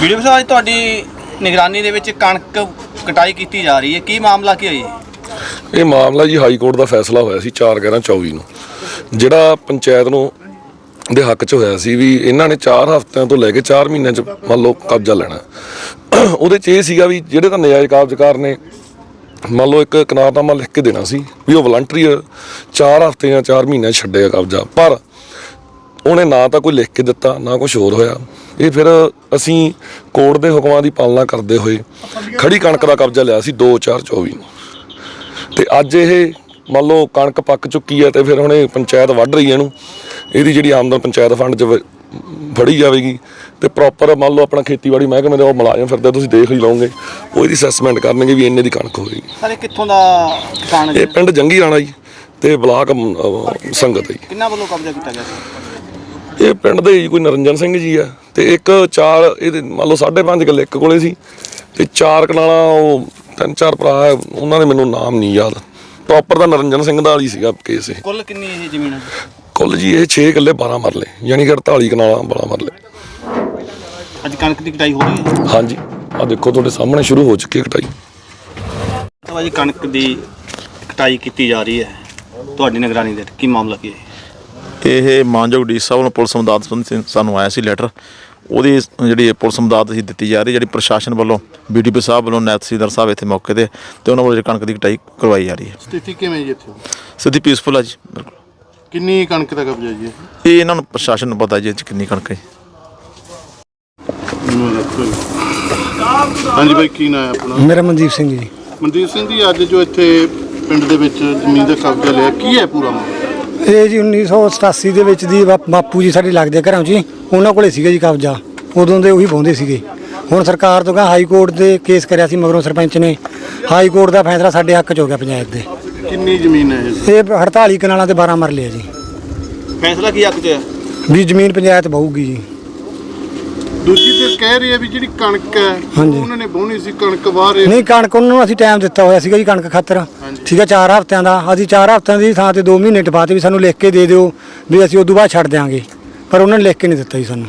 Video ਸਾਹਿਬ, ਅੱਜ ਤੁਹਾਡੀ ਨਿਗਰਾਨੀ ਦੇ ਵਿੱਚ ਕਣਕ ਕਟਾਈ ਕੀਤੀ ਜਾ ਰਹੀ ਹੈ। ਕੀ ਮਾਮਲਾ ਕੀ ਹੋਈ ਹੈ ਇਹ ਮਾਮਲਾ ਜੀ ਹਾਈ ਕੋਰਟ ਦਾ ਫੈਸਲਾ ਹੋਇਆ ਸੀ 4 11 24 ਨੂੰ। ਜਿਹੜਾ ਪੰਚਾਇਤ ਨੂੰ ਦੇ ਹੱਕ 'ਚ ਹੋਇਆ ਸੀ ਵੀ ਇਹਨਾਂ ਨੇ 4 ਹਫ਼ਤਿਆਂ ਤੋਂ ਲੈ ਕੇ 4 ਮਹੀਨਿਆਂ 'ਚ ਮੰਨ ਲਓ ਕਬਜ਼ਾ ਲੈਣਾ। ਉਹਦੇ 'ਚ ਇਹ ਸੀਗਾ ਵੀ ਜਿਹੜੇ ਤਾਂ ਨਜਾਇਜ਼ ਕਬਜ਼ਕਾਰ ਨੇ, ਮੰਨ ਲਓ ਇੱਕ ਕਨਾਰਨਾਮਾ ਲਿਖ ਕੇ ਦੇਣਾ ਸੀ ਵੀ ਉਹ ਵਲੰਟਰੀ 4 ਹਫ਼ਤੇ ਜਾਂ 4 ਮਹੀਨਿਆਂ 'ਚ ਛੱਡੇਗਾ ਕਬਜ਼ਾ। ਪਰ ਉਹਨੇ ਨਾ ਤਾਂ ਕੋਈ ਲਿਖ ਕੇ ਦਿੱਤਾ ਨਾ ਕੁਝ ਹੋਰ ਹੋਇਆ। ਇਹ ਫਿਰ ਅਸੀਂ ਕੋਰਟ ਦੇ ਹੁਕਮਾਂ ਦੀ ਪਾਲਣਾ ਕਰਦੇ ਹੋਏ ਖੜੀ ਕਣਕ ਦਾ ਕਬਜ਼ਾ ਲਿਆ ਸੀ 2 4 24 ਨੂੰ। ਤੇ ਅੱਜ ਇਹ ਮੰਨ ਲਓ ਕਣਕ ਪੱਕ ਚੁੱਕੀ ਹੈ ਤੇ ਫਿਰ ਹੁਣ ਇਹ ਪੰਚਾਇਤ ਵੱਢ ਰਹੀ ਹੈ ਇਹਨੂੰ ਇਹਦੀ ਜਿਹੜੀ ਆਮਦਨ ਪੰਚਾਇਤ ਫੰਡ 'ਚ ਫੜੀ ਜਾਵੇਗੀ ਤੇ ਪ੍ਰੋਪਰ ਮੰਨ ਲਓ ਆਪਣਾ ਖੇਤੀਬਾੜੀ ਮਹਿਕਮੇ ਦੇ ਉਹ ਮੁਲਾਜ਼ਮ ਫਿਰਦੇ ਤੁਸੀਂ ਦੇਖ ਹੀ ਲਓਗੇ ਉਹ ਇਹਦੀ ਅਸੈਸਮੈਂਟ ਕਰਨਗੇ ਵੀ ਇੰਨੇ ਦੀ ਕਣਕ ਹੋਵੇਗੀ ਸਰ ਇਹ ਕਿੱਥੋਂ ਦਾ ਕਿਸਾਨ ਇਹ ਪਿੰਡ ਜੰਗੀ ਰਾਣਾ ਜੀ ਤੇ ਬਲਾਕ ਸੰਗਤ ਜੀ। ਕਿੰਨਾ ਵੱਲੋਂ ਕਬਜ਼ਾ ਕੀਤਾ ਗਿਆ ਸੀ? ਇਹ ਪਿੰਡ ਦੇ ਜੀ ਕੋਈ ਨਰਿੰਜਨ ਸਿੰਘ ਜੀ ਆ ਤੇ ਇੱਕ ਚਾਰ ਇਹਦੇ ਮੰਨ ਲਓ 5.5 ਕਿੱਲੇ ਇੱਕ ਕੋਲੇ ਸੀ ਤੇ ਚਾਰ ਕਨਾਲਾਂ ਉਹ ਤਿੰਨ ਚਾਰ ਭਰਾ ਹੈ, ਉਹਨਾਂ ਦੇ ਮੈਨੂੰ ਨਾਮ ਨਹੀਂ ਯਾਦ। ਪ੍ਰੋਪਰ ਦਾ ਨਰਿੰਜਨ ਸਿੰਘ ਦਾ ਹੀ ਸੀਗਾ ਕੇਸ ਇਹ। ਕੁੱਲ ਕਿੰਨੀ ਇਹ ਜ਼ਮੀਨ ਹੈ ਕੁੱਲ ਜੀ ਇਹ 6 ਕਿੱਲੇ 12 ਮਰਲੇ ਯਾਨੀ ਕਿ 48 ਕਨਾਲਾਂ 12 ਮਰਲੇ। ਅੱਜ ਕਣਕ ਦੀ ਕਟਾਈ ਹੋ ਰਹੀ ਹੈ ਹਾਂਜੀ ਆ ਦੇਖੋ ਤੁਹਾਡੇ ਸਾਹਮਣੇ ਸ਼ੁਰੂ ਹੋ ਚੁੱਕੀ ਹੈ ਕਟਾਈ। ਤਾਂ ਅੱਜ ਕਣਕ ਦੀ ਕਟਾਈ ਕੀਤੀ ਜਾ ਰਹੀ ਹੈ ਤੁਹਾਡੀ ਨਿਗਰਾਨੀ ਦੇ ਕੀ ਮਾਮਲਾ ਕੀ ਹੈ? ਇਹ ਮਾਨਯੋਗ ਡੀ ਸਾਹਿਬ ਨੂੰ ਪੁਲਿਸ ਮਦਦ ਸੰਬੰਧੀ ਸਾਨੂੰ ਆਇਆ ਸੀ ਲੈਟਰ ਉਹਦੀ ਜਿਹੜੀ ਪੁਲਿਸ ਮਦਦ ਅਸੀਂ ਦਿੱਤੀ ਜਾ ਰਹੀ ਜਿਹੜੀ ਪ੍ਰਸ਼ਾਸਨ ਵੱਲੋਂ ਬੀਡੀਪੀ ਸਾਹਿਬ ਵੱਲੋਂ ਨਾਇਬ ਤਹਿਸੀਲਦਾਰ ਸਾਹਿਬ ਇੱਥੇ ਮੌਕੇ ਤੇ ਤੇ ਉਹਨਾਂ ਵੱਲੋਂ ਜਿਹੜੀ ਕਣਕ ਦੀ ਕਟਾਈ ਕਰਵਾਈ ਜਾ ਰਹੀ ਹੈ। ਸਥਿਤੀ ਕਿਵੇਂ ਜੀ ਇੱਥੇ? ਸਿੱਧੀ ਪੀਸਫੁਲ ਆ ਜੀ ਬਿਲਕੁਲ। ਕਿੰਨੀ ਕਣਕ ਦਾ ਕਬਜ਼ਾ ਜੀ ਇਹ ਇਹਨਾਂ ਨੂੰ ਪ੍ਰਸ਼ਾਸਨ ਨੂੰ ਪਤਾ ਜੀ ਇਹ 'ਚ ਕਿੰਨੀ ਕਣਕ ਹੈ। ਹਾਂਜੀ ਬਾਈ ਕੀ ਨਾਂ ਹੈ ਆਪਣਾ? ਮੇਰਾ ਮਨਦੀਪ ਸਿੰਘ ਜੀ। ਮਨਦੀਪ ਸਿੰਘ ਜੀ ਅੱਜ ਜੋ ਇੱਥੇ ਪਿੰਡ ਦੇ ਵਿੱਚ ਜ਼ਮੀਨ ਦਾ ਕਬਜ਼ਾ ਲਿਆ ਕੀ ਹੈ ਪੂਰਾ ਮਾਮਲਾ? ਇਹ ਜੀ 1987 ਦੇ ਵਿੱਚ ਦੀ ਬਾ- ਬਾਪੂ ਜੀ ਸਾਡੇ ਲੱਗਦੇ ਘਰਾਂ 'ਚ ਉਹਨਾਂ ਕੋਲੇ ਸੀਗਾ ਜੀ ਕਬਜ਼ਾ। ਉਦੋਂ ਦੇ ਉਹੀ ਬੋਂਦੇ ਸੀਗੇ। ਹੁਣ ਸਰਕਾਰ ਤੋਂ ਕਹਾ ਹਾਈ ਕੋਰਟ ਦੇ ਕੇਸ ਕਰਿਆ ਸੀ ਮਗਰੋਂ ਸਰਪੰਚ ਨੇ। ਹਾਈ ਕੋਰਟ ਦਾ ਫੈਸਲਾ ਸਾਡੇ ਹੱਕ 'ਚ ਹੋ ਗਿਆ ਪੰਚਾਇਤ ਦੇ। ਕਿੰਨੀ ਜ਼ਮੀਨ ਹੈ ਇਹ? ਇਹ 48 ਕਨਾਲਾਂ ਤੇ 12 ਮਰਲੇ ਆ ਜੀ। ਫੈਸਲਾ ਕੀ ਹੱਕ 'ਚ ਹੈ? ਵੀ ਜ਼ਮੀਨ ਪੰਚਾਇਤ ਬਹੂਗੀ ਜੀ। ਦੂਜੀ ਤੇ ਕਹਿ ਰਹੀ ਹੈ ਵੀ ਜਿਹੜੀ ਕਣਕ ਹੈ ਹਾਂਜੀ। ਉਹਨਾਂ ਨੇ ਬੋਣੀ ਸੀ ਕਣਕ ਇਹ- ਨਹੀਂ ਕਣਕ ਉਹਨਾਂ ਨੂੰ ਅਸੀਂ ਟਾਈਮ ਦਿੱਤਾ ਹੋਇਆ ਸੀਗਾ ਜੀ ਕਣਕ ਖਾਤਰ। ਠੀਕ ਹੈ 4 ਹਫ਼ਤਿਆਂ ਦਾ। ਅਸੀਂ 4 ਹਫ਼ਤਿਆਂ ਦੀ ਥਾਂ ਤੇ 2 ਮਹੀਨੇ ਟਪਾਤੇ ਵੀ ਸਾਨੂੰ ਲਿਖ ਕੇ ਦੇ ਦਿਓ ਵੀ ਅਸੀਂ ਉਦੋਂ ਬਾਅਦ ਛੱਡ ਦਿਆਂਗੇ। ਪਰ ਉਹਨਾਂ ਨੇ ਲਿਖ ਕੇ ਨਹੀਂ ਦਿੱਤਾ ਜੀ ਸਾਨੂੰ।